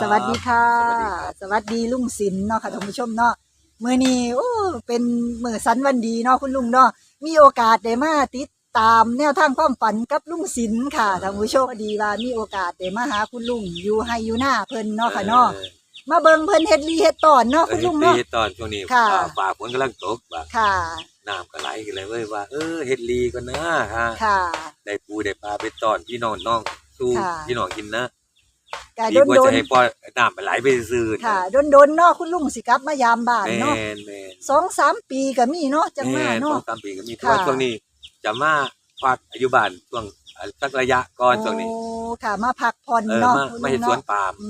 สวัสดีค่ะสวัสดีครับสวัสดีลุงศิลป์เนาะค่ะท่านผู้ชมเนาะมื้อนี้โอ้เป็นมื้อสันวันดีเนาะคุณลุงเนาะมีโอกาสได้มาติดตามแนวทางความฝันกับลุงศิลป์ค่ะท่านผู้ชมพอดีว่ามีโอกาสได้มาหาคุณลุงอยู่ให้อยู่หน้าเพิ่นเนาะค่ะเนาะมาเบิ่งเพิ่นเฮ็ดลีเฮ็ดตอนเนาะเอคุอณลุงเฮ็ดเนาะดีตอนช่วงนี้ค่ะฟ้าฟ้าฝนกำลังตกว่าค่ะน้ำก็ไหลกันเลยเว้ยว่าเออเฮ็ดลีก็นะฮะค่ะ ได้ปูได้ปลาไปตอนพี่น้องน้องสู้ค่ะพี่น้องกินนะ กะดีกว่าโดจะนให้ปล่อยน้ำไปไหลไปซื่อๆค่ะโดนๆเนาะคุณลุงสิกลับมายามบ้านแม่เนาะนแม่น สองสามปีก็มีเนาะจังมาแม่นสอเนาะงสามปีก็มีแต่ว่าค่ะ ช่วงนี้จะมาพักอายุบานช่วงสักระยะก่อนช่วงนี้ โอ้ค่ะมาพักผ่อนเออเนาะมาคุณมาลุเห็นงสวนเนาะปาล์มอื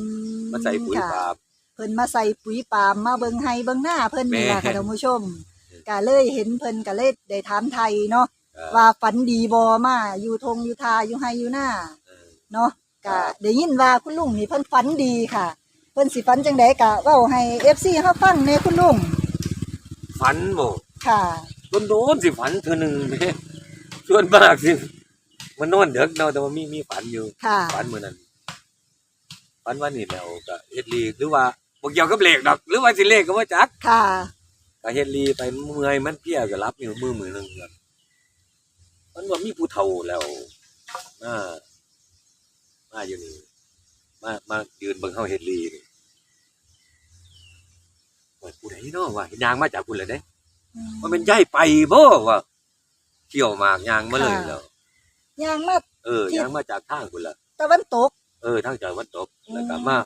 มาใส่ปุ๋ยค่ะ ปาล์ม เพิ่นมาใส่ปุ๋ยปาล์มมาเบิ่งไห้เบิ่งหน้าเพิ่นนี่ล่ะแม่ค่ะท่านผู้ชมก็เลยเห็นเพิ่นก็เลยได้ถามไทยเนาะเออว่าฝันดีบ่มาอยู่ทงอยู่ทาอยู่ไห้อยู่หน้าเออเนาะครั ก็บได้ยินว่าคุณลุงนี่เพิ่นฝันดีค่ะ เพิ่นสิฝันจังไดก็เว้าให้ FC เฮาฟังแหน่คุณลุงฝันบ่ค่ะโดนโดนๆสิฝันเธอหนึ่งแม่ส่วนมากสิมันนอนเด็กเนาะแต่ว่ามีมีฝันอยู่ค่ะฝันมื้อนั้นฝันว่านี่แล้วก็เฮ็ดลีหรือว่าบ่เกี่ยวกับเลขดอก หรือว่าสิเลขก็บ่จักค่ะก็เฮ็ดลีไปเมื่อยมันเพลียก็รับอยู่มือมือหนึงครับมันว่ามีผู้เฒ่าแล้วมา มาอยู่นี่มามายืนเบิ่งเฮาเฮ็ดลีนี่ว่าผู้ใดเนาะว่าย่างมาจากพุ่นเลยเด้มันเป็นย้ายไปบ่ว่าเที่ยวหมากยางมาเลยค่ะแล้วย่างมาเออยางมาจากทางคุณละตะวันตก เออทางจากวันตกอืมแล้วก็มา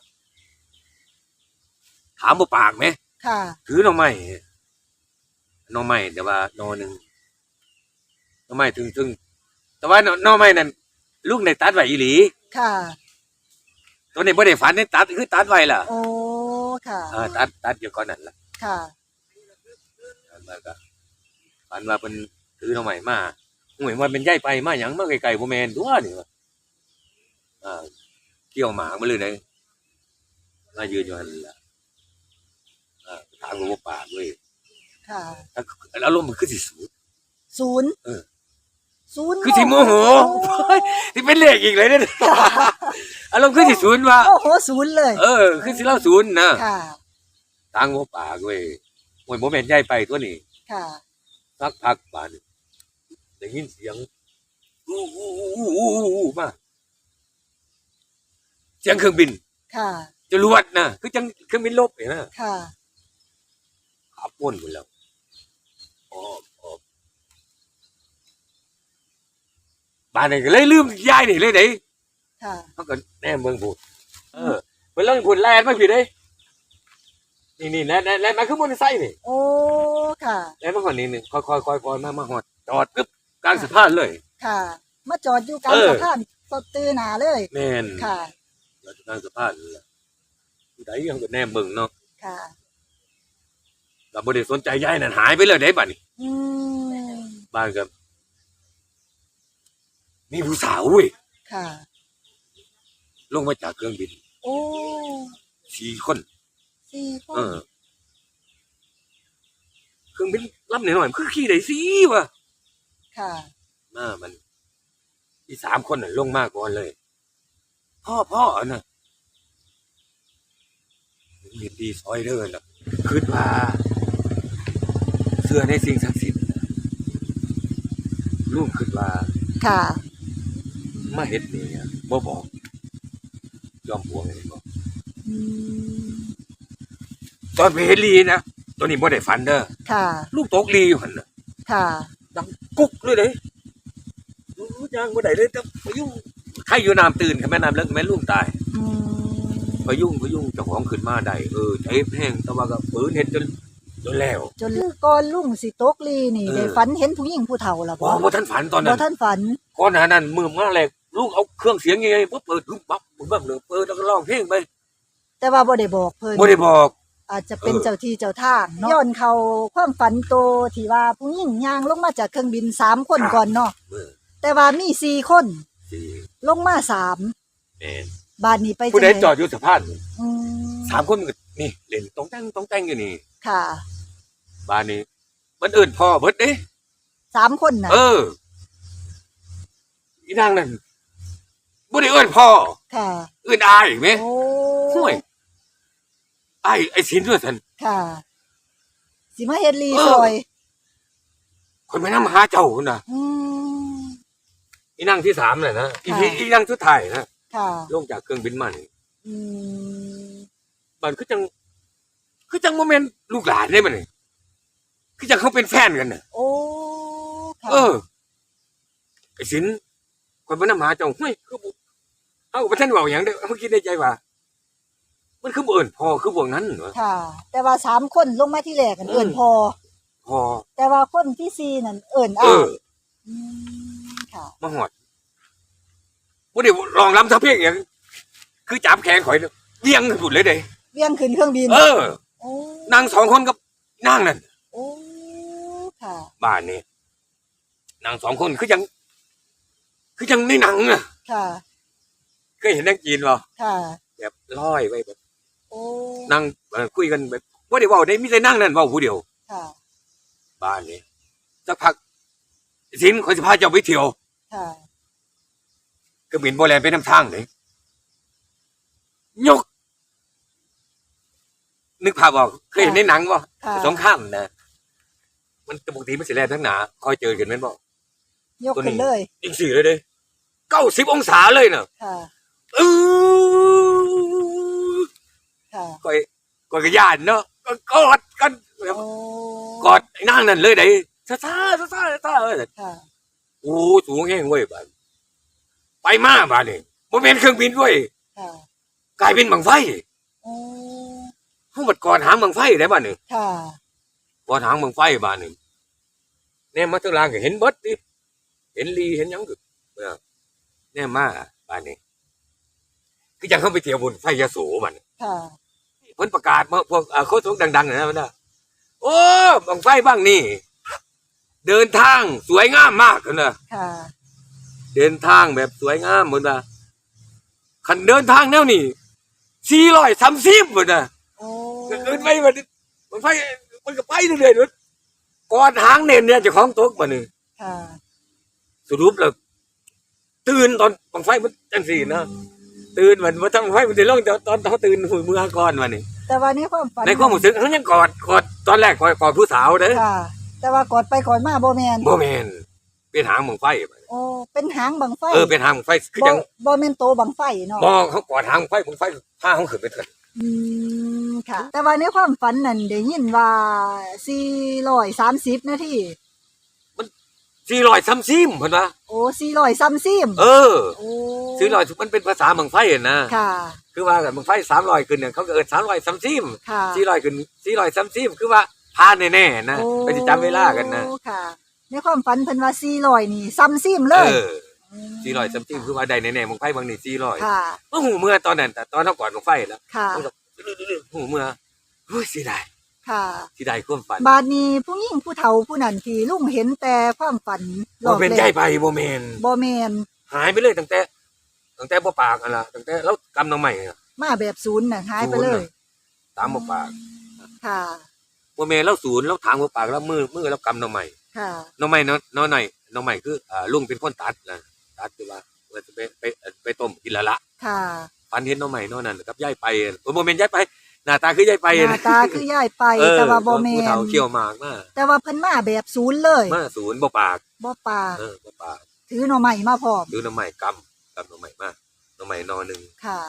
ถามบ่ปากไหมค่ะถือหน่อไม้หน่อไม้แต่ว่าหน่อหนึงหน่อไม้ถึงถึงแต่ว่าหน่อหน่อไม้นั่นลูกในตัดไว้อีหลี ค่ะ ตัวนี้บ่ได้ฝันได้ตัดคือตัดไว้ล่ะโอ้ค่ะเออตัดตัดอยู่ก่อนนั่นล่ะค่ะแล้วก็ฝันว่าเป็นถือหน่อไม้มาห่วยมันเป็นย้ายไปมาหยังมาไกลๆบ่แม่นตัวนี่ว่าอ่าเกี่ยวหมากมาเลยเลยมายืนอยู่หั่นล่ะอ่าถามว่าปากเว้ยค่ะถ้าอารมณ์มันคือสิสูดศูนย์เออ ศูนย์คือสิโมโหที่เป็นเลขอีกเลยเนี่ยอารมณ์คือสิศูนย์ว่าโอ้โหศูนย์เลย เออ คือสิเล่าศูนย์นะค่ะทางว่าปากเว้ยห่วยบ่แม่นใหญ่ไปตัวนี้ค่ะสักพักป่านงได้ยินเสียงอู้อู้อู้อู้อู้มาเสียงเครื่องบิน ค่ะจรวดนะคือจังเครื่องบินลบเห็นนะค่ะขับวนหมดแล้วออกออก บ้านนี่ก็เลยลืมยายนี่เลยเด้ค่ะเขาก็แน่เมืองพูดเออเพิ่นเล่าพูดแลนด์มาผิดเด้นี่นี่แลนด์แลนด์แลนด์มาคือมอเตอร์ไซค์นี่โอ้ค่ะแลนด์มาก่อนนี่หนึงค่อยค่อยค่อยค่อยมามาฮอดจอดปึ๊บกลางสะพานเลย ค่ะ มาจอดอยู่กลางเออสะพานสดตื้อหนาเลยแม่นค่ะจอดกลางสะพานเลยล่ะผู้ใดยังก็แน่เบิ่งเนาะค่ะเราบ่ได้สนใจยายนั่นหายไปเลยเด้บัดนี้อืมบ้านก็ มีผู้สาวเว้ยค่ะ ลงมาจากเครื่องบินโอ้สี่คนสี่คเอนอเครื่องบินลำหน่อยๆมันคือขี่ได้สิวะค่ะ มามันอีสามคนน่ะลงมาก่อนเลย พ่อพ่อน่ะเห็นดีซอยเด้อน่ะคิดว่าเสื้อในสิ่งศักดิ์สิทธิ์น่ะลุงคิดว่าค่ะ มาเฮ็ดนี่อะบ่บอกยอมบวงเลยบอกอืมตอนไปเฮ็ดลีนะตัวนี้บ่ได้ฝันเด้อค่ะลูกตกลีอยู่หั่นน่ะค่ะดังกุ๊กเลยเด้รู้จังบ่ได้เลยแต่พยุงใครอยู่น้ำตื่นคันแม่น้ำเลิกแม่ลุงตายอืมพยุงพยุงเจ้าของขึ้นมาได้เออใจแห้งแต่ว่าก็ฝืนเฮ็ดจนจนแล้วจนก่อนลุงสิตกลีนี่เออได้ฝันเห็นผู้หญิงผู้เฒ่าล่ะบ่บ่ทันฝันตอนบ่นั้นท่านฝันก่อนหน้านั้นมือมาแรก ลูกเอาเครื่องเสียงยังไงปุ๊บเปิดปุ๊บปั๊บปุ๊บปั๊บเลยเปิดแล้วก็ร้องเพลงไปแต่ว่าบ่ได้บอกเพิ่นบ่ได้บอก อาจจะเป็นเออ เจ้าที่เจ้าทางเนาะ ย้อนเขาความฝันโตที่ว่าผู้หญิงย่างลงมาจากเครื่องบินสามคนก่อนเนาะเมื่อแต่ว่ามีสี่คนสี่ลงมาสามแม่นบ้านนี้ไปผู้ใดจังจอดอยู่สะพานอืมสามคนมันก็นี่เล่นตรงแต่งตรงแต่งอยู่นี่ค่ะบ้านนี้มันเอื่นพ่อเบิดเด้ สามคนน่ะเอออีนางนั่น บ่ได้เอื่นพ่อ ค่ะ เอื่นอายไหมโอ้ห่วยไอ้ไอ้สินว่าซั่นค่ะ สิมาเฮ็ดรีเออซอยคนไปนำหาเจ้าพุ่นน่ะอืม อีนั่งที่สามน่ะนะอีค่ะที่อีนั่งสุดท้ายนะค่ะ ลงจากเครื่องบินมานี่อืม มันคือจังคือจังโมเมนต์ลูกหลานได้มันนี่คือจังเขาเป็นแฟนกันน่ะ โอ้ ค่ะ เออไอ้สินคนมันนำหาเจ้าเฮ้ยคือบ่ เฮาก็บ่ทันเว้าหยังเด้อเฮาคิดในใจว่า มันคือบ่เอิ้นพ่อคือพวกนั้นเหรอ ค่ะ แต่ว่าสามคนลงมาที่แรกกันอืม เอิ่นพอพ่อแต่ว่าคนที่สี่นั่นเอิ่นเออ้าออืมค่ะ มาหอดบ่ได้ลองรำทำเพลงหยังคือจับแขนข่อยเนี่ยเวียงขึ้นพุ่นเลยเด้เวียงขึ้นเครื่องบินเออโอ้นางสองคนกับนางนั่นโอ้ค่ะ บ้านนี่นางสองคนคือยัง คือยังในหนังอะ ค่ะ เคยเห็นนางจีนเปล่าค่ะแบบลอยไว้แบบโอ้นั่งเอ่อคุยกันแบบว่าได้เว่าได้มีแต่นั่งนั่นเว่าผู้เดียว ค่ะ บ้านนี้สักพักสินคอยสิพาเจ้าไปเที่ยวค่ะก็บินโบแลนไปนำทางเลยยก นึกภาพออกเคยเห็นในหนังบ่ค่ะสงครามนะมันปกติมันสิแลนทั้งหนาคอยเจอกันแม่นบ่ยกขึ้นเลยอีกสี่เลยเด้เก้าสิบองศาเลยเนาะค่ะเออ ค่ะคอยคอยกระยานเนาะก็กอดกันแบบโอ้กอดไอ้นางนั่นเลยได้ซ่าซ่าซ่าซ่าซ่าเออค่ะโอ้สูงแห้งเว้ยบ้านไปมาบ้านนี่บ่เป็นเครื่องบินเว้ยค่ะกลายเป็นบังไฟโอ้เฮาบัดก่อนหางบังไฟได้บ้านนี่ค่ะก่อนหางบังไฟบ้านนี่แน่มาทางล่างก็เห็นเบิดดิเห็นลีเห็นหยังก็เออแน่มาบ้านนี้ คือจังเข้าไปเที่ยวบนไฟยโสมันค่ะเพิ่นประกาศมาพวกเอ่อโคตรดังๆนะมันน่ะโอ้บังไฟบ้างนี่ เดินทางสวยงามมากนะค่ะเดินทางแบบสวยงามเหมือนว่าคันเดินทางแนวนี้สี่ร้อยสามสิบเหมือนน่ะโอ้เดินไปมันมันไฟมันก็ไปเรื่อยๆเลยก่อนหางเน้นเนี่ยเจะของตกมาหนึ่งค่ะสรุปแล้วตื่นตอนบังไฟมันจังสี่นะ ตื่นมันว่าทำบังไฟมันจะลงตอนตอนเขาตื่นหูเมื่อก่อนมานี่แต่ว่าในความฝันในความรู้สึกเขายังกอดกอดตอนแรกกอดกอดผู้สาวเด้อค่ะแต่ว่ากอดไปกอดมาบ่แมนบ่แมนเป็นหางบังไฟโอ้เป็นหางบังไฟเออเป็นหางบังไฟคือบ่จังบ่แม่นโตบังไฟเนาะมองเขากอดหางบังไฟบังไฟผ้าเขาขึ้นไปเถิดอืมค่ะ แต่ว่าในความฝันนั่นได้ยินว่า430นาที สี่ร้อยสามสิบเพิ่นว่าโอ้430เออโอ้สี่ร้อยมันเป็นภาษาบังไฟอะนะค่ะ คือว่ากันบังไฟสามร้อยขึ้นเนี่ยเขาก็เอินสามร้อยสามสิบค่ะสี่ร้อยขึ้นสี่ร้อยสามสิบคือว่าพาแน่ๆนะโอ้ไปสิจำเวลากันนะค่ะในความฝันเพิ่นว่า400นี่ซ้ำซิมเลเอยอสี่ร้อยสามสิบคือว่าได้แน่ๆบังไฟบางนี่สี่ร้อยค่ะเมื่อหูเมื่อตอนนั้นแต่ตอนเขาก่อนบังไฟแล้วค่ะมันก็หูเมื่อเฮ้ยเสียดาย ค่ะเสียดายความฝันบาดนี้ผู้หญิงผู้เฒ่าผู้นั้นที่ลุงเห็นแต่ความฝันรบ่อบเป็นแรใจกไปบ่แมนบ่แม่นหายไปเลยตั้งแต่ตั้งแต่บ่ปากอันละตั้งแต่แล้วกำน้องใหม่อะมาแบบศูนย์น่ะหายไปเลยตามบ่ปากค่ะ บ่แม่นแล้วศูนย์แล้วถามบ่ปากแล้วมือมือแล้วกำน้องใหม่ ค่ะ น้องใหม่น้องน้องหน่อยน้องใหม่คืออ่าลุงเป็นคนตัดนะตัดคือว่าว่าจะไปไปไปต้มกินละละค่ะฟันเห็นน้องใหม่น้องนั่นกับยายไปโอ้บ่แม่นยายไป หน้าตาคือยายไปหน้าตาคือย่ายไปเออแต่ว่าบ่แม่ผู้นเฒ่าเขี้ยวหมากมาแต่ว่าเพิ่นมาแบบศูนย์เลยมาศูนย์บ่ปากบ่ปากเออบ่ปาก ถือหน่อไม้มาพร้อมดูน้องใหม่กำกำน้องใหม่มาน้องใหม่นอหนึงค่ะ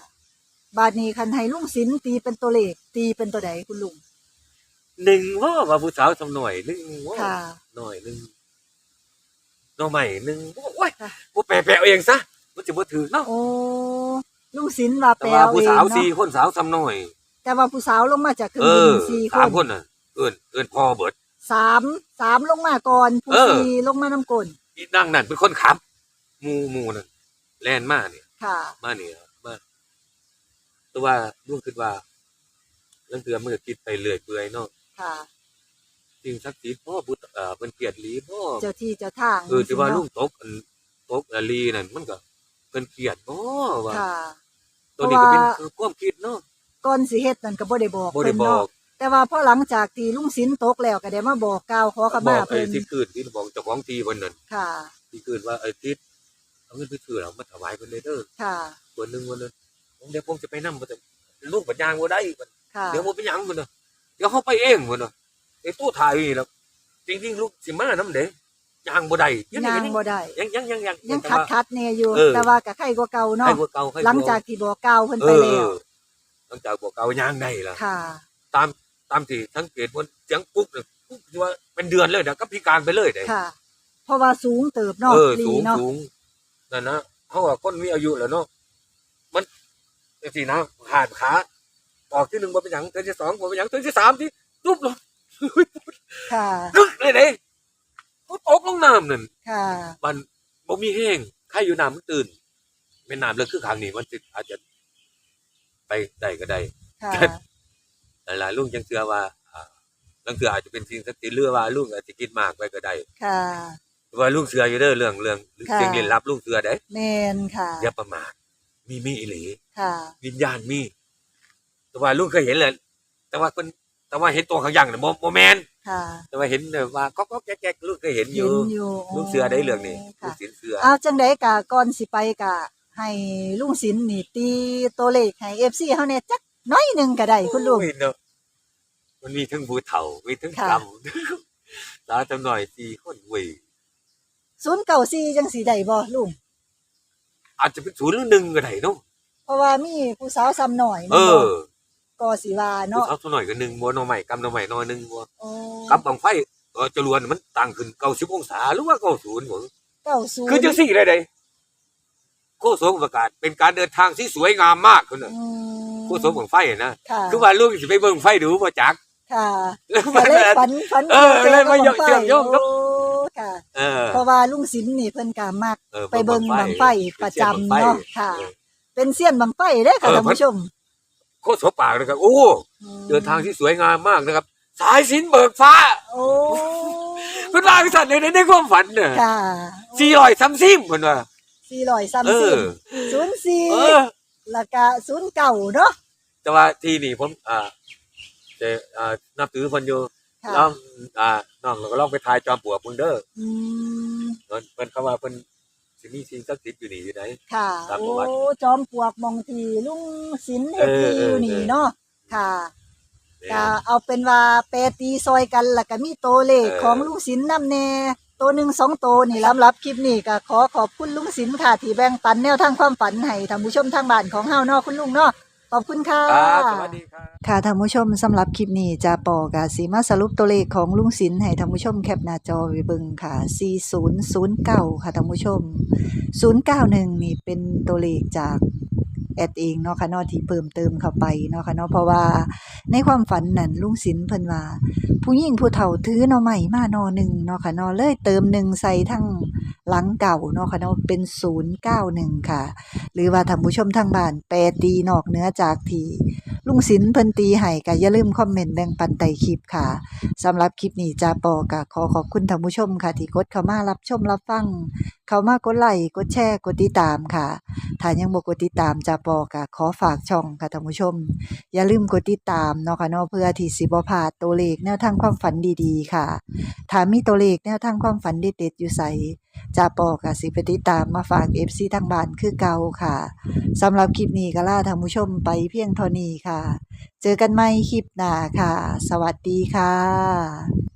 บาดนี้คันให้ลุงศิลป์ตีเป็นตัวเลขตีเป็นตัวใดคุณลุงหนึ่งว่าว่าผู้สาวสำหน่อยหนึงว่าค่ะหน่อยหนึงน้องใหม่หนึงโอ้ยค่ะบ่แปลแปลเอาเองซะมันจะบ่ถือเนาะโอ้ลุงศิลป์ว่าแต่แปลว่าเอาผู้เองสาวเนาะสี่คนสาวสำหน่อย แต่ว่าผู้สาวลงมาจากเครื่เอองบิอนสี่คสามนคนน่ะ เอิ้นเอิ้นพ่อเบิด สามสามลงมาก่อนผู้เออ สี่ลงมาน้ำกลนอีนางนั่นเป็นคนขับหมูหมูนั่นแล่นมาเนี่ย ค่ะมาเนี่ยมาแต่ว่าลุงคิดว่าเรื่องเตือมันก็คิดไปเรื่อยเปื่อยเนาะค่ะ สิ่งศักดิ์สิทธิ์พ่อบุตรเอ่อเป็นเกียรติหลีพ่อเจ้าที่เจ้าทางเออที่ว่าเนะลุงตกอันตกอลีนั่นมันก็เป็นเกียรติพ่อว่า ค่ะ ตัวนี้ก็เป็นเพราะว่า คือความคิดเนาะ ก่อนสิเฮ็ดนั่นก็บ่ได้บอกบ่ได้เพิ่นบอเนาะกแต่ว่าพอหลังจากที่ลุงศิลป์ตกแล้วก็ได้มาบอกกล่าวขอขบมาอกไอ้เพิ่นที่คืนที่บอกเจ้าของทีวันนั้นค่ะที่คืนว่าไอ้ทิศเอาเงินไปซื้อแล้วมาถวายเพิ่นเลยเด้อค่ะส่วนหนึงวันนั้นผมเดี๋ยวผมจะไปนำบ่จะลูกปัญญางบ่ได้ค่ะเดี๋ยวบ่เป็นหยังพุ่นน่ะเดี๋ยวเขาไปเองพุ่นน่ะไอ้ตู้ถ่ายนี่แล้วจริงๆลูกสิมานำเด้ยางบ่ได้ยังย่างบ่ได้ยังยังยังยัง ยังแต่คัดว่าคัดๆแน่อยู่ เออ แต่ว่าก็ไข่กว่าเก่าให้เนาะกว่าเก่าให้หลังจากที่บอกกล่าวเพิ่นเอไปอแล้ว หลังจากบ่เก่ายางได้ล่ะค่ะ ตามตามที่สังเกตว่าเสียงกุ๊กเนี่ยกุ๊กที่ว่าเป็นเดือนเลยนะก็พิการไปเลยเด้ค่ะ เพราะว่าสูงเติบเนาะเออลีสูงเนาะสูงนั่นนะเพราะว่าคนมีอายุแล้วเนาะมันจังซี่นะขาดขาออกที่หนึ่งบ่เป็นหยังเทื่อที่สองบ่เป็นหยังเทื่อที่สามที่ตุ๊บลงค่ะกึกเลยเด้ก็ตกลงน้ำนั่นค่ะมันบ่มีแห้งใครอยู่น้ำมันตื่นแม่น้ำเลยคือข้างนี้มันสิอาจจะ ไปได้ก็ได้ค่ะนั่นล่ะลุงจังเชื่อว่าอ่าลังเทื่ออาจจะเป็นสิ่งศักดิ์สิทธิ์หรือว่าลุงอาจจะคิดมากไปก็ได้ ค่ะว่าลุงเสืออยู่เด้อเรื่องเรื่องค่ะเสียงเรียนรับลุงเสือได้แมนค่ะอย่าประมาทมีมีอีหลีค่ะ วิญญาณมี แต่ว่าลุงเคยเห็นเลยแต่ว่าเป็นแต่ว่าเห็นตัวข้างยังน่ะบ่บ่แม่นค่ะ แต่ว่าเห็นแบบว่าก็ก็แก๊กๆลุงเคยเห็นอเห็ยู่นอยู่ลุงเสือได้เรื่องนี้ลุค่ะงสินเสือเอาจังไดกะก่อนสิไปกะ ให้ลุงศิลป์นี่ตีตัวเลขให้ FC เฮาเนี่ยจักน้อยหนึงก็ได้คุณลุง โอ้ยเนอะมันมีทั้งผู้เฒ่ามีทั้งค่ะ กำตาจังหน่อยสี่คนเว้ย094จังสิได้บ่ลุงอาจจะเป็นศูนย์หรือหนึ่งก็ได้เนาะเพราะว่ามีผู้สาวซ้ำหน่อยเอแม่นบ่อก็สิว่าผู้เนาะเฒ่าตัวหน่อยก็หนึ่งบัวหน่อใหม่กำหน่อใหม่หน่อยหนึ่งบัวโอ้กับบังไฟเออจรวดมันต่างขึ้นเก้าสิบองศาหรือว่าเก้าศูนย์หมด90คือจังสี่เลยเด้ โคโสงประกาศ เป็นการเดินทางที่สวยงามมากคุณน่ะอืมโคโสงบังไฟนะค่ะคือว่าลูกสิไปเบิ่งไฟดูบ่จักค่ะแล้วก็มันเลยฝันฝันเออเลยมาเยอะเชื่อมโยงครับโอ้ค่ะเออเพราะว่าลุงศิลป์นี่เพิ่นก็มักออไปเบิ่งบังไฟประจำเป็นเนาะบั้งไฟค่ะเออเป็นเซียนบังไฟเด้อค่ะเออท่านผู้ชมโคโสปากนะครับ โอ้เดินทางที่สวยงามมากนะครับ สายสินเบิกฟ้า โอ้เพิ่นว่าสัตว์ในในความฝันน่ะค่ะสี่ร้อยสามสิบเพิ่นว่า 430เออศูนย์สี่เออ แล้วก็ศูนย์เก่าเนาะแต่ว่าที่นี่ผมอ่าจะอ่านับถือเพิ่นอยู่ค่ะลองอ่าน้องเราก็ลองไปทายจอมปลวกเพิ่นเด้ออืมเพิ่นเพิ่นเขาว่าเพิ่นสิมีสิ่งศักดิ์สิทธิ์อยู่นี่อยู่ไหน ค่ะตามปโอ้ระวัติจอมปลวกมองทีลุงศิลป์เฮ็ดเออดีอยู่นี่เออ เนาะค่ะเนี่ย ก็เอาเป็นว่าแปรตีซอยกันแล้วก็มีตัวเลขเออ ของลุงศิลป์นำแน่ ตัวหนึ่งสองตัวนี่สำหรับคลิปนี้ก็ขอขอบคุณลุงศิลป์ค่ะที่แบ่งปันแนวทางความฝันให้ท่านผู้ชมทางบ้านของเฮาเนาะคุณลุงเนาะขอบคุณค่ะครับสวัสดีครับค่ะท่านผู้ชมสำหรับคลิปนี้จะปอกาสีมาสรุปตัวเลขของลุงศิลป์ให้ท่านผู้ชมแคปหน้าจอไว้เบิ่งค่ะ 4009 ค่ะท่านผู้ชม 091 นี่เป็นตัวเลขจาก แอดเองเนาะค่ะเนาะที่เพิ่มเติมเข้าไปเนาะค่ะเนาะเพราะว่าในความฝันนั่นลุงศิลป์เพิ่นว่า ผู้หญิงผู้เฒ่าถือหน่อใหม่มาหน่อหนึ่งเนาะค่ะเนาะเลยเติมหนึ่งใส่ทั้ง หลังเก่าเนาะค่ะเนาะเป็น 091 ค่ะ หรือว่าท่านผู้ชมทางบ้านแปลตีนอกเหนือจากที่ลุงศิลป์เพิ่นตีให้ก็อย่าลืมคอมเมนต์แบ่งปันใต้คลิปค่ะสำหรับคลิปนี้จาปอก็ขอขอบคุณท่านผู้ชมค่ะ ที่กดเข้ามารับชมรับฟัง เข้ามากดไลค์กดแชร์กดติดตามค่ะถ้ายังบ่กดติดตามจาปอก็ขอฝากช่องค่ะท่านผู้ชม อย่าลืมกดติดตามเนาะค่ะเนาะเพื่อที่สิบ่พลาดตัวเลขแนวทางความฝันดีๆ ค่ะถ้ามีตัวเลขแนวทางความฝันเด็ดๆอยู่ไส จาปอก็สิไปติดตามมาฝากเอฟซีทางบ้านคือเก่าค่ะสำหรับคลิปนี้ก็ลาท่านผู้ชมไปเพียงเท่านี้ค่ะ เจอกันใหม่คลิปหน้าค่ะ สวัสดีค่ะ